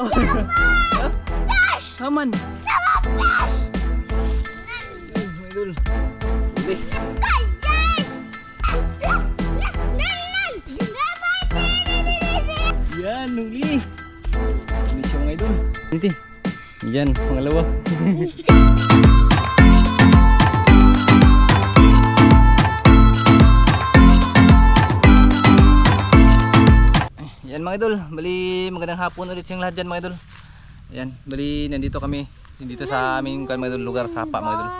Flash! Naman. Flash! Ay, mga idol. Naman! Yan, huli. Huli siya mga idol. Hindi. Yan, pangalawa. mga idol, bali magandang hapon ulit sa lahat dyan mga idol. Yan, bali nandito kami dito sa aming kuan mga idol, lugar Sapa mga idol.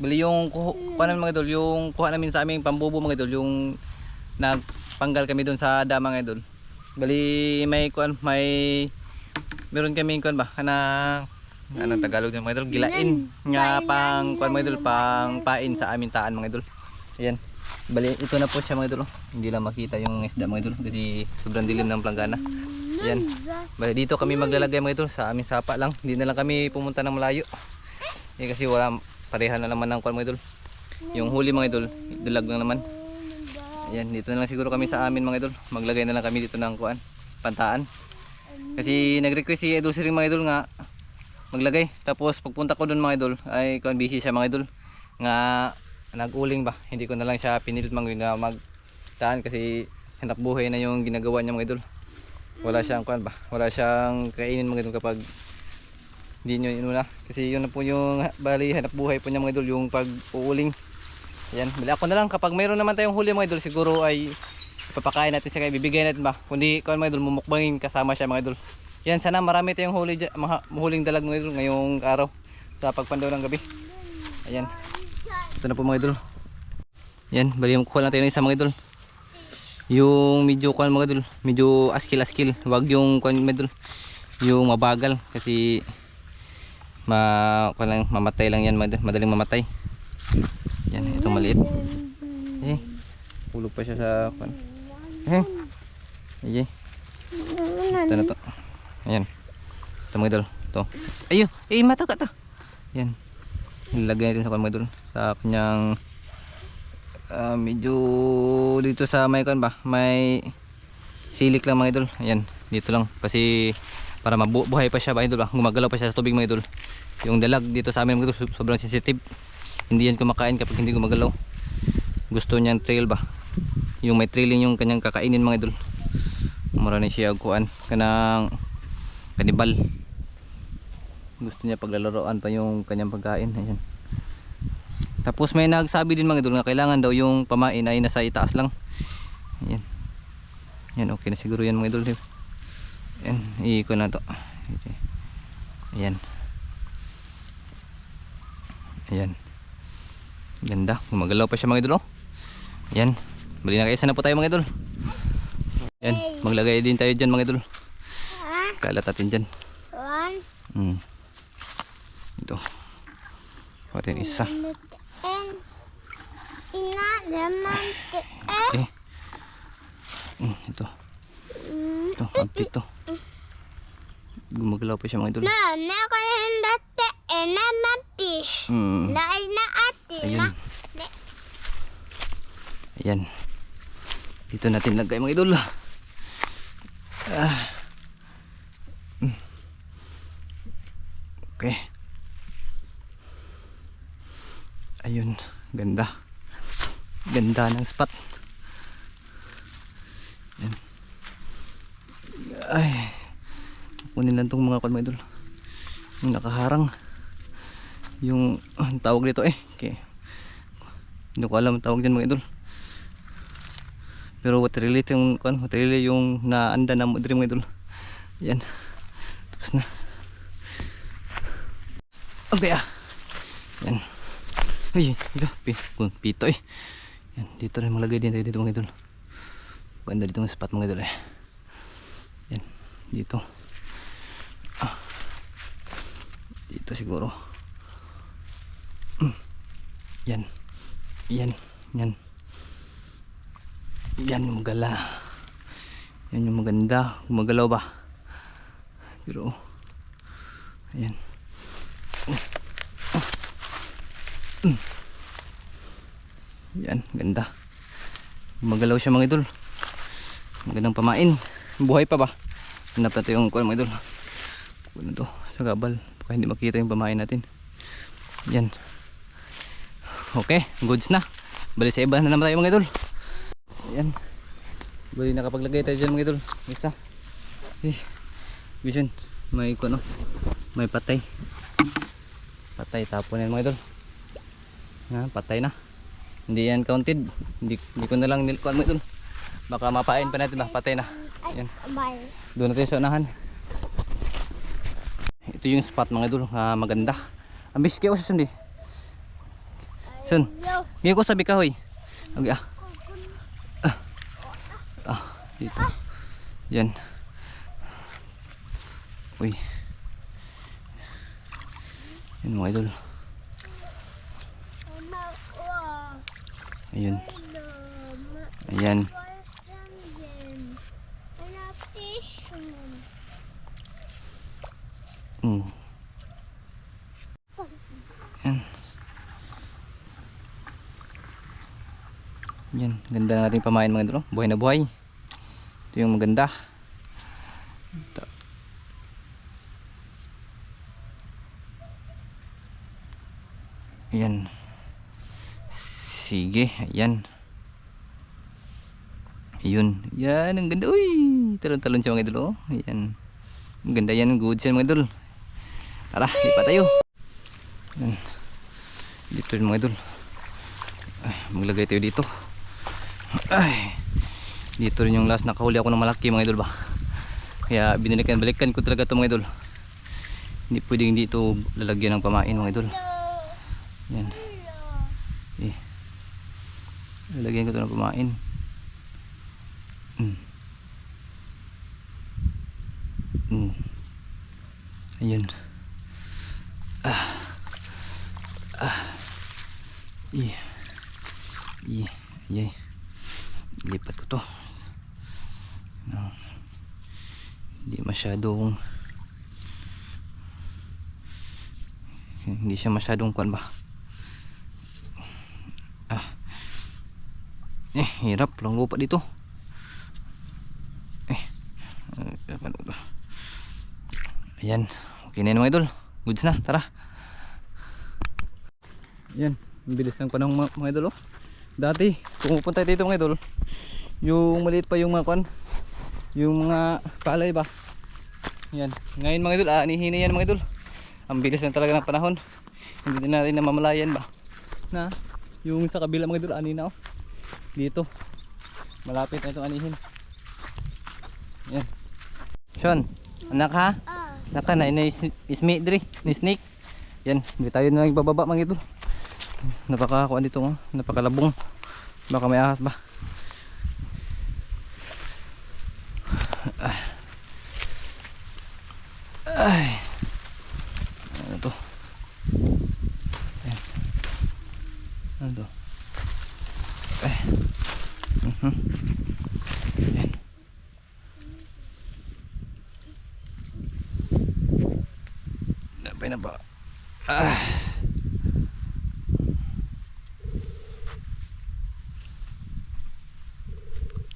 Bali yung kuha namin mga idol, yung kuha namin sa aming pambubo mga idol, yung nagpanggal kami doon sa dama mga idol. Bali may kuan may meron kami kuan ba kanang anong Tagalog ng mga idol, gilain nga pang kuan mga idol, pang pain sa aming taan mga idol. Ayan. Bali, ito na po siya mga idol. Hindi lang makita yung isda mga idol kasi sobrang dilim ng planggana. Ayan. Bali, dito kami maglalagay mga idol sa aming sapa lang. Hindi na lang kami pumunta ng malayo. Eh, kasi wala pareha na naman ng kuan mga idol. Yung huli mga idol, dalag lang naman. Ayan, dito na lang siguro kami sa amin mga idol. Maglagay na lang kami dito ng kuan, pantaan. Kasi nag-request si Idol Siring mga idol nga maglagay. Tapos pagpunta ko doon mga idol, ay kuan busy siya mga idol. Nga nag-uling ba. Hindi ko na lang siya pinilit mang nga magtaan kasi hanap buhay na yung ginagawa niya mga idol. Wala siyang kuan ba. Wala siyang kainin mga idol kapag hindi nyo inuna. Kasi yun na po yung bali hanap buhay po niya mga idol yung pag-uuling. Yan, bali ako na lang kapag mayroon naman tayong huli mga idol siguro ay ipapakain natin siya, ibibigay natin ba. Kundi kuan mga idol mumukbangin kasama siya mga idol. Yan sana marami tayong huli mga huling dalag mga idol ngayong araw sa pagpandaw ng gabi. Ayan. Ito na po mga idol. Yan, bali kuha lang tayo ng isa mga idol. Yung medyo kuan mga idol, medyo askil-askil. Wag yung kuan mga idol. Yung mabagal kasi ma lang mamatay lang yan mga idol, madaling mamatay. Yan, itong maliit. Eh, hulog pa siya sa kuan. Eh. Aye. Ito na to. Ayan. Ito mga idol. Ito. Ayo, eh mata ka ta. Yan. Nilagay natin sa kuan mga idol. Sa kanyang ah, medyo dito sa may kuan ba? May silik lang mga idol. Ayan, dito lang kasi para mabuhay pa siya ba idol ba? Gumagalaw pa siya sa tubig mga idol. Yung dalag dito sa amin mga idol so- sobrang sensitive. Hindi yan kumakain kapag hindi gumagalaw. Gusto niyang trail ba? Yung may trailing yung kanyang kakainin mga idol. Mura ni siya kuan kanang kanibal. Gusto niya paglalaroan pa yung kanyang pagkain. Ayan. Tapos may nagsabi din mga idol nga kailangan daw yung pamain ay nasa itaas lang. Ayan. Yan okay na siguro yan mga idol. Ayan, iiko na to. Ayan. Ayan. Ganda. Gumagalaw pa siya mga idol. Oh. Ayan. Bali na kaisa na po tayo mga idol. Ayan. Maglagay din tayo dyan mga idol. Kalat natin dyan. one, Hmm. Ito. Kuhatin isa. ina naman te Okay. Hmm, ito. Ito. Abti ito. Gumagalaw pa siya mga idol. na na ko dati e naman fish. Hmm. Na na ate na. Ayan. Dito natin lagay mga idol. Ah. Mm. Okay. Ayun, ganda. Ganda ng spot. Ayan. Ay. Kunin lang tong mga kwan mga idol. Yung nakaharang. Yung ah, ang tawag dito eh. Okay. Hindi ko alam ang tawag dyan mga idol. Pero lily ito yung, kan, water lily yung naanda na mo mga idol. Yan. Tapos na. Okay ah. Yan. Ay, ito. Pito eh. Yan. Dito rin malagay din tayo dito mga idol. Ganda dito ng spot mga idol eh. Yan. Dito. Ah. Dito siguro. Mm. Yan. Yan. Yan. Yan yung magala. Yan yung maganda. Gumagalaw ba? Pero, ayan. Mm. Yan, ganda. Gumagalaw siya mga idol. Magandang pamain. Buhay pa ba? Hanap natin yung kuwan mga idol. Ano to? Sa gabal. Baka hindi makita yung pamain natin. Yan. Okay, goods na. Bali sa iba na naman tayo mga idol. Ayan. Bali nakapaglagay tayo dyan mga idol. Isa. Eh. Vision. May ko no. May patay. Patay tapon yan mga idol. Ha, patay na. Hindi yan counted. Hindi, hindi ko na lang nilkuan mga idol. Baka mapain pa natin ba? Patay na. Bye. Doon natin sa unahan. Ito yung spot mga idol. ah, maganda. Ambis kayo sa sundi. Sun. Yo. Ngayon ko sabi kahoy. Okay ah. Ah. Ah, dito. Yan. Uy. Yan mga idol. Ayun. Ayan. Mm. Yan. Yan, ganda na natin pamain mga idol. oh. Buhay na buhay. Ito yung maganda. Ito. Yan. Sige, ayan. Ayun. Yan, ang ganda. Uy, talon-talon siya mga idol. Oh. Ayan. Ang ganda yan, good yan mga idol. Tara, lipat tayo. Yan. Dito rin mga idol. Ay, maglagay tayo dito. Ay. Dito rin yung last nakahuli ako ng malaki mga idol ba. Kaya binalikan balikan ko talaga to mga idol. Hindi pwedeng dito lalagyan ng pamain mga idol. Yan. Eh. Lalagyan ko to ng pamain. Mm. Mm. Ayun. Ah. Ah. Yeah. Yeah. Yeah. Lipat ko to. No. Hindi masyadong hindi siya masyadong kuan ba. Eh, hirap lang lupa dito. Eh. ah, paano to? Ayan. Okay na yun mga idol. Goods na. Tara. Ayan. Ang bilis ng panahon mga, mga idol oh. Dati, pumupunta dito mga idol. Yung maliit pa yung mga kwan. Yung mga palay ba. Yan. Ngayon mga idol, aanihin na yan mga idol. Ang bilis na talaga ng panahon. Hindi natin namamalayan ba. Na, yung sa kabila mga idol, ani na oh. Dito. Malapit na itong anihin. Yan. Sean, anak ha? Ah. Naka na ina ismi diri ni snake. Yan, hindi tayo na nagbababa mga idol. Napaka kuan dito nga, napakalabong. Baka may ahas ba? Ay. Ano to? Ayan. Ano to? Ay. Mhm. Ayan. Na ba? Ah.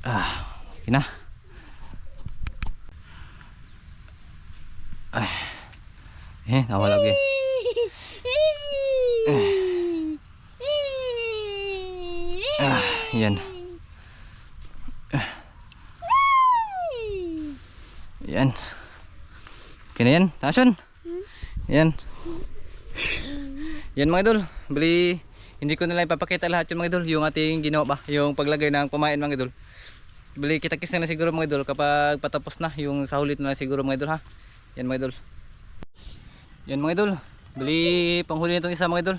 Ah, okay na. Ay. Eh, nawala lagi. Ah, yan. Yan. Okay na yan. Tason. Yan. Yan mga idol. Bali, hindi ko na lang ipapakita lahat yung mga idol. Yung ating ginawa ba? Yung paglagay ng pamain mga idol. Bali, kita-kis na lang siguro mga idol kapag patapos na. Yung sa hulit na siguro mga idol ha. Yan mga idol. Yan mga idol. Bali, panghuli nitong isa mga idol.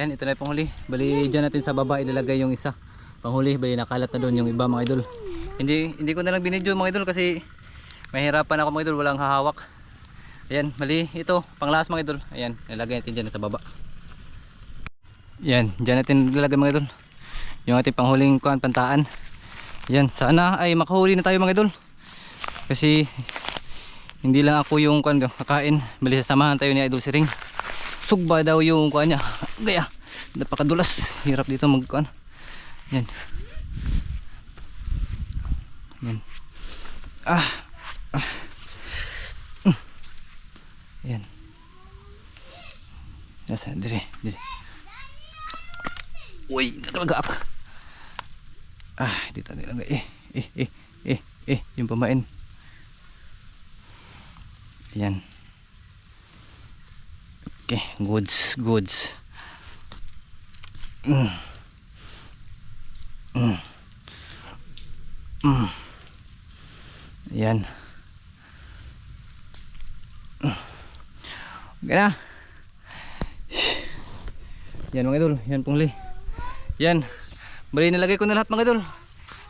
Yan, ito na yung panghuli. Bali, dyan natin sa baba ilalagay yung isa. Panghuli, bali nakalat na doon yung iba mga idol. Hindi hindi ko na lang binidyo mga idol kasi mahirapan ako mga idol, walang hahawak. Ayan, bali, ito, panglaas mga idol. Ayan, nilagay natin dyan sa baba. Yan, dyan natin ilalagay mga idol. Yung ating panghuling kuhan, pantaan. Yan, sana ay makahuli na tayo mga idol. Kasi hindi lang ako yung kuhan kakain. Bali samahan tayo ni Idol Siring. Sugba daw yung kuhan niya. Gaya, napakadulas. Hirap dito magkuhan. Yan. Yan. Ah. ah. Mm. Yes, dire, dire. Uy, nakalagak. Ah, dito nilagay. Eh, eh, eh, eh, eh, yung pamain. Ayan. Okay, goods, goods. Mm. Mm. Mm. Ayan. Mm. Okay. Yan mga idol, yan pong li. Yan. Bali nilagay ko na lahat mga idol.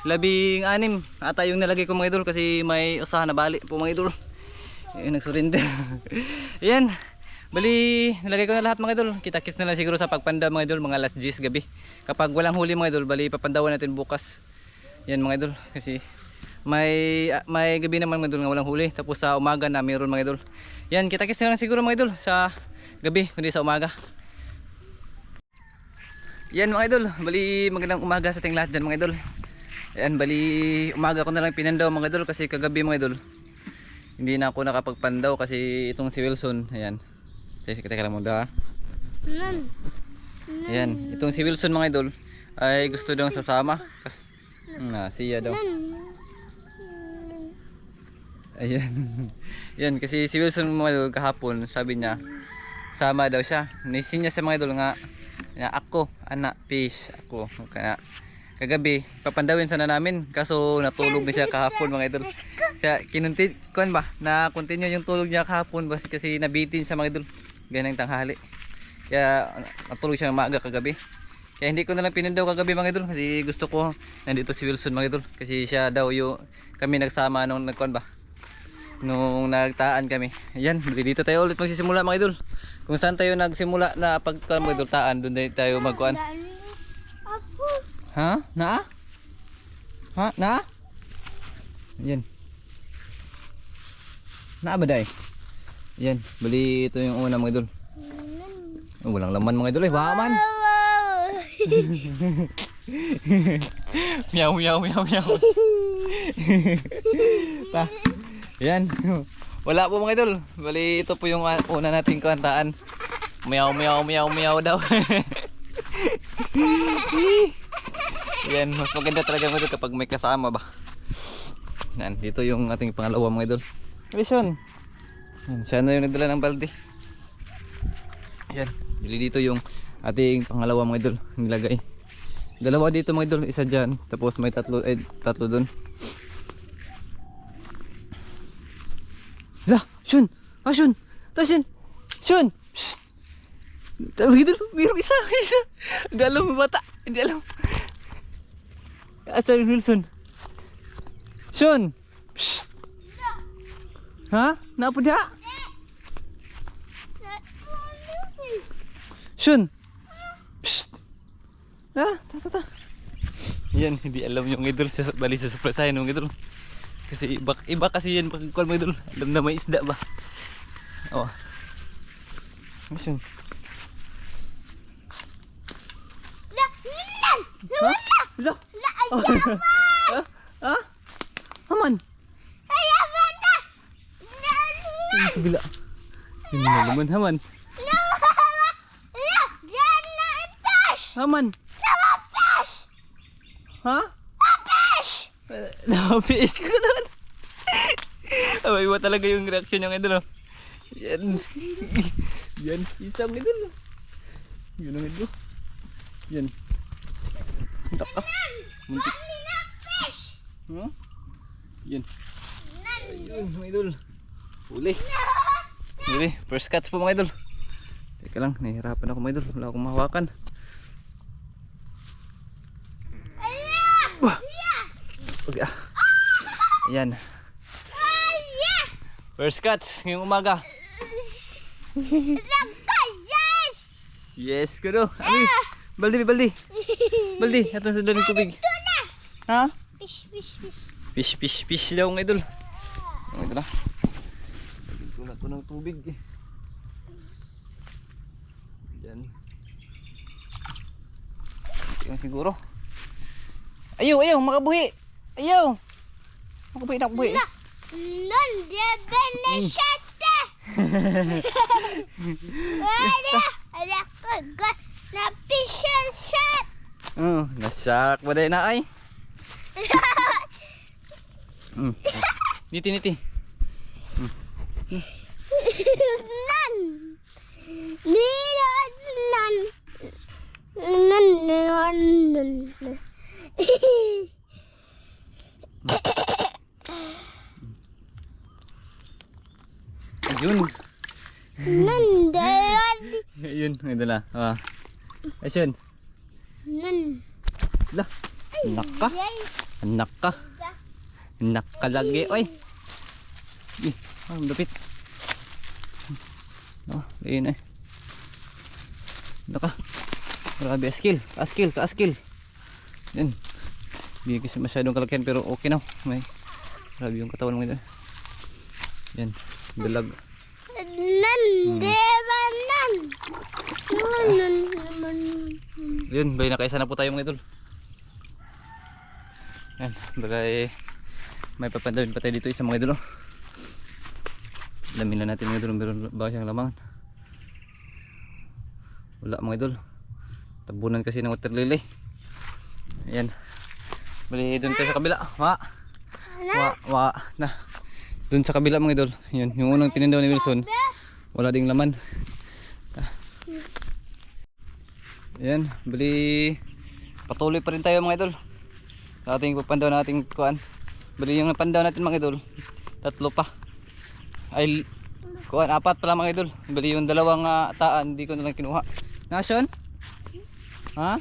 Labing anim ata yung nilagay ko mga idol kasi may usahan na bali po mga idol. Ayun, nagsurrender. yan. Bali, nilagay ko na lahat mga idol. Kita-kits na lang siguro sa pagpanda mga idol, mga last 10 gabi. Kapag walang huli mga idol, bali papandawan natin bukas. Yan mga idol, kasi may ah, may gabi naman mga idol nga walang huli. Tapos sa umaga na mayroon mga idol. Yan, kita-kits na lang siguro mga idol sa gabi, kundi sa umaga. Yan mga idol, bali magandang umaga sa ating lahat dyan mga idol. Yan, bali umaga ko na lang pinandaw mga idol kasi kagabi mga idol. Hindi na ako nakapagpandaw kasi itong si Wilson, ayan. Teka, lang muna. Nan. Ayan, itong si Wilson mga idol ay gusto daw sasama. Kas na, siya daw. Ayan. Yan, kasi si Wilson mga kahapon, sabi niya, sama daw siya. Nisin niya sa mga idol nga, na ako, anak, fish, ako. Kaya, kagabi, papandawin sana namin. Kaso natulog na siya kahapon mga idol. Siya, kinunti, kuan ba, na continue yung tulog niya kahapon kasi, kasi nabitin siya mga idol. Ganang tanghali. Kaya natulog siya ng maaga kagabi. Kaya hindi ko na lang pinandaw kagabi mga idol kasi gusto ko nandito si Wilson mga idol kasi siya daw yung kami nagsama nung nagkuan ba nung nagtaan kami. Ayan, dito tayo ulit magsisimula mga idol. Kung saan tayo nagsimula na pagkuan mga idol taan, doon tayo magkuan. Apo. Ha? Na? Ha? Na? Ayan. Na ba day? Ayan, bali ito yung una mga idol. Oh, walang laman mga idol eh, baka man. Meow, meow, meow, meow. Ta. Yan. Wala po mga idol. Bali ito po yung uh, una nating kantaan. Meow, meow, meow, meow daw. Yan, mas maganda talaga idol kapag may kasama ba. Yan, dito yung ating pangalawa mga idol. Listen. Yan, siya na yung nagdala ng balde. Yan, bili dito yung ating pangalawa mga idol nilagay. Dalawa dito mga idol, isa dyan. Tapos may tatlo, eh, tatlo dun. La, Shun! Ah, Shun! Ta, Shun! Shun! Shh! Tawag idol, mayroong isa, isa. Hindi alam yung bata, hindi alam. Asa yung Wilson? Shun! Shh! Ha? Napo diha? Shun! Psst! Tara, ta, ta, ta. Yan, hindi alam yung idol. Bali sa surprisahin ng idol. Kasi iba, iba kasi yan pag call mo idol. Alam na may isda ba? Oh. Shun. La, nan. Ha? Wala. La, Oh. Ha? Ha? Haman. Kaya bata. Nan. Ay, kabila. Yun na naman, haman. La, la, na. Haman. Fish. Ha? Napiis ko na. Abay, iba talaga yung reaction yung idol. oh. Yan. Yan. Isang idol. oh. Yun ang idol. Yan. Muntak ah. Muntik. Ha? Yan. Nan. Yun, mga idol. Huli. Huli. First catch po mga idol. Teka lang, nahihirapan ako mga idol. Wala akong mahawakan. Wah! Okay, ah. Ayan. First catch ngayong umaga. Yes. Yes, kuno. Abi, baldi, baldi. Baldi, atong sa daling tubig. Ha? Fish, fish, fish. Fish, fish, fish daw ng idol. Ang ito na. Tulad ko ng tubig eh. Yan. Yan siguro. Ayaw, ayaw, makabuhi. Ayaw. Makabuhi na, makabuhi. Na. Nan, dia benesate. Wala. Wala ko ga na fish and shot. Oh, nasyak ba na ay? Mm. Niti, niti. Nan. Nila nan. Nan nan nan. Ayun. Nan dayan. Ayun, ito na. Ah. Ayun. Nan. Lah, anak ka. Anak ka. Anak ka lagi, oy. Ih, ah, lupit. Oh, ayun eh. Naka. Grabe, skill. Askill, ka-skill. Yan. Hindi kasi masyadong kalakihan pero okay na. May grabe yung katawan mo ito. Yan. Dalag. Nan. Nan nan. Yun, bali nakaisa na po tayo mga idol. Yan, bali may papandawin pa tayo dito isa mga idol. oh. Alamin na natin mga idol, meron ba siyang lamangan. Wala mga idol. Tabunan kasi ng water lily. Ayan. Bali doon tayo sa kabila. Wa. Wa, wa. Na. Doon sa kabila mga idol. Yun, yung unang pinindaw ni Wilson. Wala ding laman. Ayan, bali patuloy pa rin tayo mga idol. Sa ating papandaw nating kuan. Bali yung napandaw natin mga idol, tatlo pa. Ay kuan apat pala mga idol. Bali yung dalawang ah, taan hindi ko na lang kinuha. Nasyon? Ha?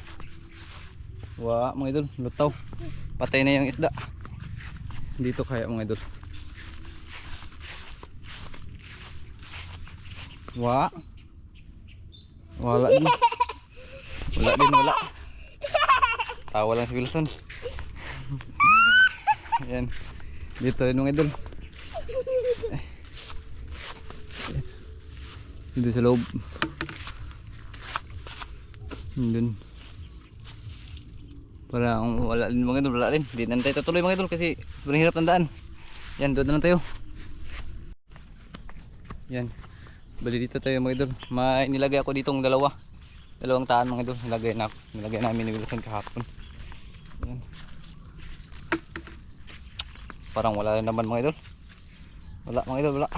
Wa mga idol, lutaw. Patay na yung isda. Dito kaya mga idol. Wa. Wala din. Wala din, wala. Tawa lang si Wilson. Yan. Dito rin mga idol. Dito sa loob. Doon. Para kung wala din mga idol, wala din. Hindi na tayo tutuloy mga idol kasi sobrang hirap ng daan. Yan, doon na lang tayo. Yan. Bali dito tayo mga idol. May nilagay ako ditong dalawa. Dalawang taan mga idol. Nilagay na nilagay namin ni Wilson kahapon. Yan. Parang wala naman mga idol. Wala mga idol, wala.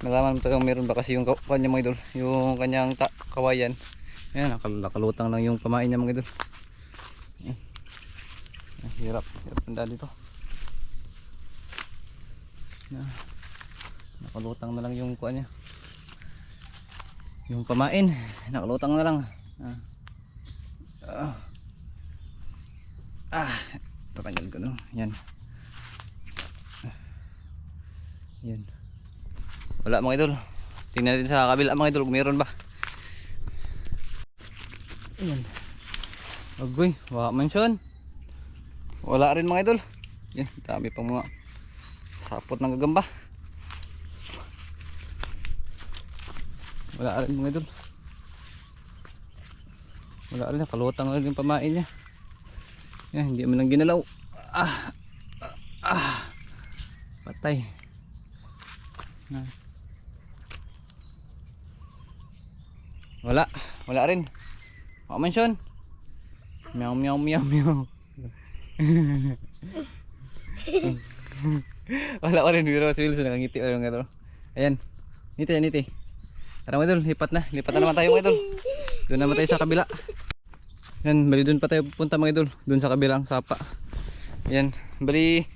Nalaman mo tayo meron ba kasi yung ka- kanya mga idol. Yung kanyang ta kawayan. Ayan, nakal nakalutang lang yung pamain niya mga idol. Ayan. Ayan, Hirap, hirap tanda dito. Na, nakalutang na lang yung kuha niya yung pamain nakalutang na lang. Ah. Ah, ah tatanggal ko no? Yan. Yan. Wala mga idol. Tingnan natin sa kabila mga idol kung meron ba. Yan agoy wala man wala rin mga idol. Yan dami pang mga sapot ng gagamba wala rin mga idol. Wala rin nakalutang rin yung pamain niya. Yan hindi mo lang ginalaw. Ah ah, ah. patay. Na. wala wala rin. Mga mansyon. Meow meow meow meow wala ko rin biro si Wilson nakangiti o yung ito ayan. Niti niti Tara mga idol, lipat na. Lipat na naman tayo mga idol. Doon naman tayo sa kabila. Yan, bali doon pa tayo punta mga idol. Doon sa kabilang sapa. Yan, bali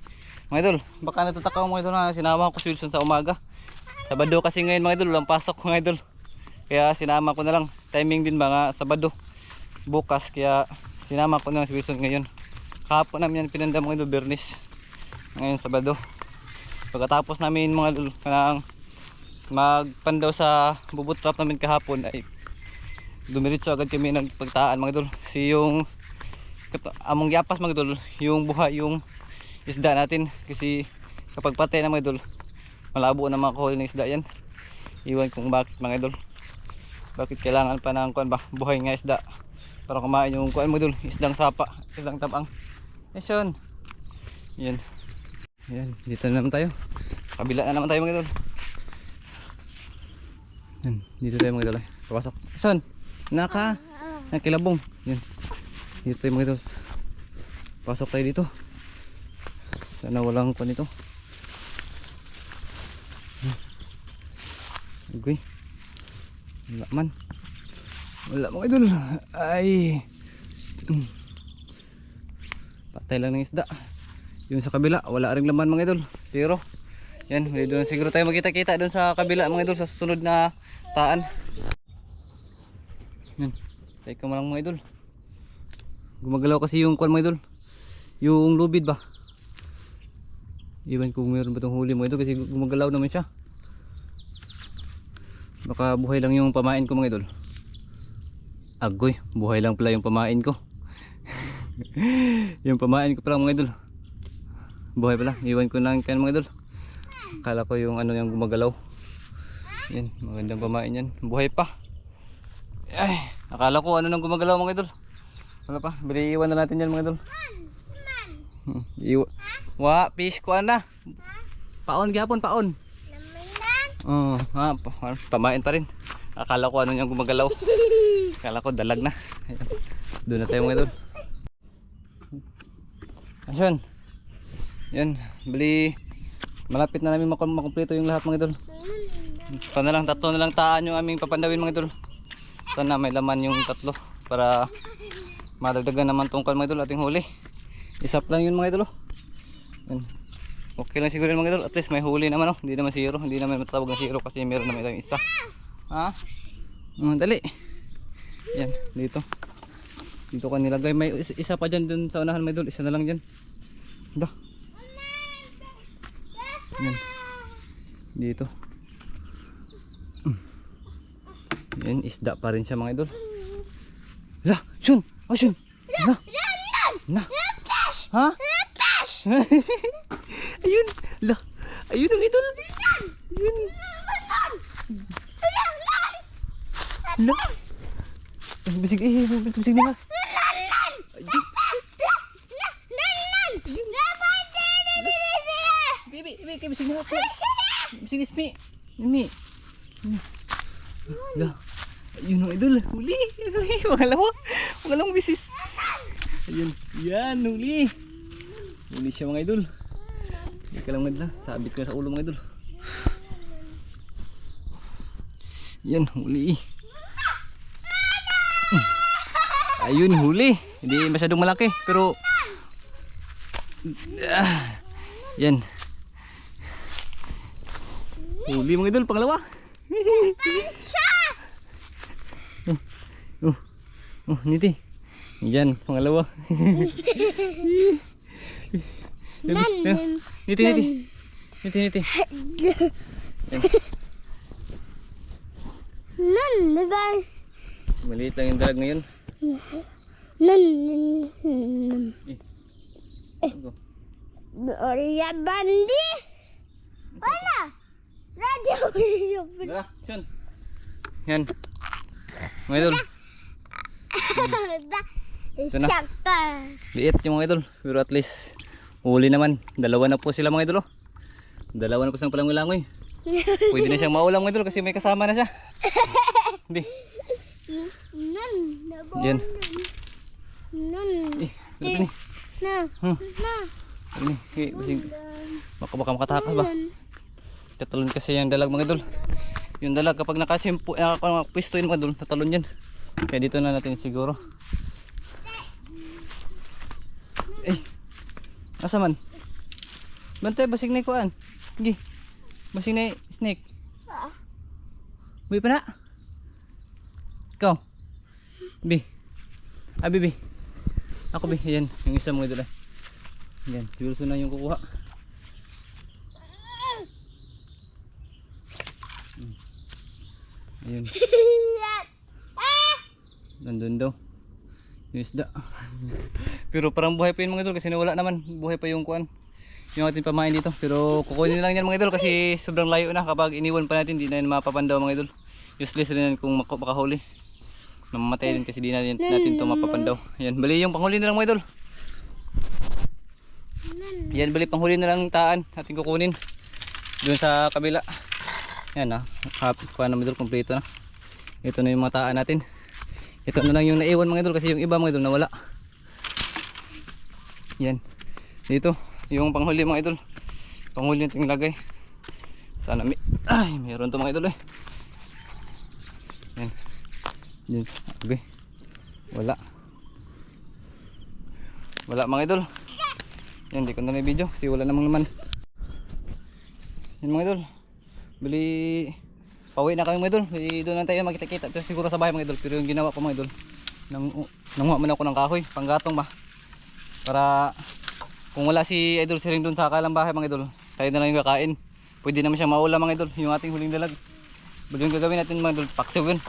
mga idol. Baka natatakaw mga idol na sinama ko si Wilson sa umaga. Sabado kasi ngayon mga idol, walang pasok mga idol. Kaya sinama ko na lang. Timing din mga Sabado. Bukas, kaya sinama ko na lang si Wilson ngayon. Kahapon namin yan pinanda mga idol, Bernis. Ngayon Sabado. Pagkatapos namin mga idol, kanang magpandaw sa bubut trap namin kahapon ay dumiritso agad kami nagpagtaan mga idol. Kasi yung among yapas mga idol yung buhay yung isda natin. Kasi kapag patay na mga idol malabo na mga kahuli ng isda yan. Iwan kung bakit mga idol. Bakit kailangan pa ng kuan ba buhay nga isda para kumain yung kuan mga idol isdang sapa isdang tabang. Yun yan. Yan dito na naman tayo. Kabila na naman tayo mga idol yan, dito tayo mga idol. eh. Papasok. Son, naka. Nakilabong. Yun. Dito tayo mga idol. Pasok tayo dito. Sana walang pa nito. Okay. Wala man. Wala mga idol. Ay. Patay lang ng isda. Yun sa kabila, wala ring laman mga idol. Pero, yan, may doon siguro tayo magkita-kita doon sa kabila mga idol sa susunod na taan. Yan. Teka mo lang mga idol. Gumagalaw kasi yung kwan mga idol. Yung lubid ba? Iwan kung meron ba itong huli mga idol kasi gumagalaw naman siya. Baka buhay lang yung pamain ko mga idol. Agoy, buhay lang pala yung pamain ko. yung pamain ko pala mga idol. Buhay pala, iwan ko lang kan mga idol. Akala ko yung ano yung gumagalaw. Yan, magandang pamain yan. Buhay pa. Ay, akala ko ano nang gumagalaw mga idol. Wala pa, bali iwan na natin yan mga idol. Hmm, Iwa. Wa, fish ko na. Paon gapon, paon. Oo, ah, pa, pamain pa rin. Akala ko ano yung gumagalaw. Akala ko dalag na. Ayan. Doon na tayo mga idol. Asyon. Yan, bali malapit na namin makum makumpleto yung lahat mga idol. Ito na lang, tatlo na lang taan yung aming papandawin mga idol. Sana may laman yung tatlo para madagdagan naman tungkol mga idol ating huli. Isap lang yun mga idol. oh. Okay lang siguro yun mga idol. At least may huli naman oh. Hindi naman zero. Hindi naman matatawag na zero kasi meron naman tayong isa. Ha? Mm, dali. Yan, dito. Dito ka nilagay. May is- isa pa dyan dun sa unahan mga idol. Isa na lang dyan. Da. Yan. Dito. Mm. Yan, isda pa rin siya mga idol. La, Shun! Oh, Shun! Na! Na! Ha? Ayun! La! Ayun ang idol! Ayun! La! Bisig eh, bisig nila. Ayun! Bibi, bibi, bisig nila. Bisig ni Smi. Smi. La! Ayun ang idol. Huli! Huli! Pangalawa! Pangalawang bisis! Ayun. Yan, huli. Huli siya mga idol. Hindi ka lang madla. Sabit ko sa ulo mga idol. Yan, huli. Ayun, huli. Hindi masyadong malaki. Pero... Ah, yan. Huli mga idol, pangalawa. oh, oh, oh, niti. Yan, pangalawa. Yan, yan. Niti, niti. Niti, niti. Nan, diba? Maliit lang yung dalag ngayon. Nan, Ako. Gloria Bandi. Wala. Radio. Sean. Yan. Mga idol, Ito na. Liit yung mga idol. Pero at least, huli naman. Dalawa na po sila mga idol. oh. Dalawa na po silang palangoy-langoy. Pwede na siyang maulam mga idol kasi may kasama na siya. Hindi. Yan. Eh, ano ni? Na. Hmm. Na. Ano ni? Eh, basing, baka baka makatakas ba? Tatalon kasi yung dalag mga idol. Yung dalag kapag nakasimpo, nakapwisto yun mga idol, tatalon yan. Kaya dito na natin siguro. Eh, asa man? Bantay, basig na ikuan. Gi, basig na snake. Uy pa na. Ikaw. Bi. Ah, bibi. Ako bi, yan. Yung isa mga idol ah. Yan, siguro na yung kukuha. Hmm. Nandun daw. Yung isda. Pero parang buhay pa yun mga idol kasi nawala naman. Buhay pa yung kuan. Yung ating pamain dito. Pero kukunin lang yan mga idol kasi sobrang layo na. Kapag iniwan pa natin, di na yan mapapandaw mga idol. Useless rin yan kung mak- makahuli. Namamatay din kasi di natin, natin to mapapandaw. Yan, bali yung panghuli na lang mga idol. Yan, bali panghuli na lang taan ating kukunin. Doon sa kabila. Yan ah. Hap, kuha na mga idol, kompleto na. Ito na yung mataan natin. Ito na lang yung naiwan mga idol kasi yung iba mga idol nawala. Yan. Dito, yung panghuli mga idol. Panghuli natin lagay. Sana may... Ay, meron to mga idol eh. Yan. Yan. Okay. Wala. Wala mga idol. Yan, di ko na na video kasi wala namang laman. Yan mga idol. Bali, pauwi na kami mga idol. Bali, doon lang tayo magkita-kita. Ito siguro sa bahay mga idol. Pero yung ginawa ko mga idol, nang, nanguha man ako ng kahoy, panggatong ba. Para kung wala si idol siring doon sa kalang bahay mga idol, tayo na lang yung kakain. Pwede naman siya maula mga idol, yung ating huling dalag. Bali yung gagawin natin mga idol, paksiw yun.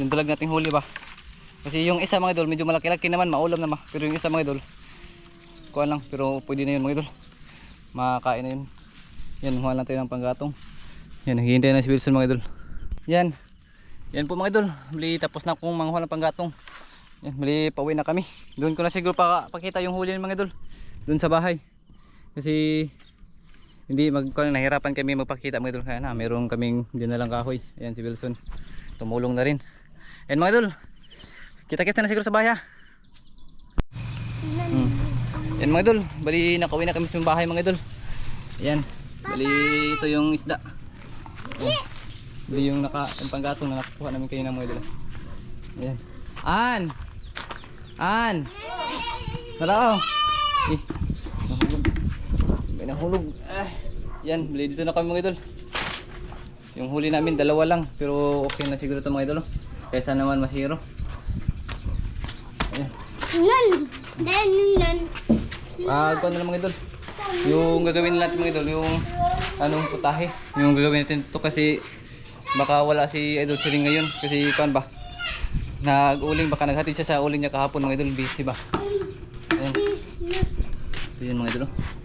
Yung dalag nating huli ba. Kasi yung isa mga idol, medyo malaki-laki naman, maulam naman. Pero yung isa mga idol, kuha lang, pero pwede na yun mga idol. Makakain na yun. Yan, huwa lang tayo ng panggatong. Yan, naghihintay na si Wilson mga idol. Yan. Yan po mga idol. Bali, tapos na akong manghuha ng panggatong. Yan, bali, pauwi na kami. Doon ko na siguro pa, pakita yung huli ng mga idol. Doon sa bahay. Kasi, hindi mag kung nahirapan kami magpakita mga idol. Kaya na, meron kaming dinalang kahoy. Yan si Wilson. Tumulong na rin. Yan mga idol. Kita-kita na siguro sa bahay ha. Hmm. Yan mga idol, bali nakauwi na kami sa bahay mga idol. Yan, bali ito yung isda. Yan. Bali yung naka, yung panggatong na nakukuha namin kayo ng mga idol. Yan. An! An! Tara oh! Eh, nahulog. May nahulog. Ah. Yan, bali dito na kami mga idol. Yung huli namin dalawa lang, pero okay na siguro ito mga idol. oh. Kaysa naman masiro. Ayan. Nun. Then, nun. Ah, uh, na lang mga idol. Yung gagawin natin mga idol, yung anong putahe. Yung gagawin natin to kasi baka wala si Idol Siling ngayon kasi kuan ba? Nag-uling baka naghatid siya sa uling niya kahapon mga idol, busy ba? Ayan. Ayan mga idol. oh.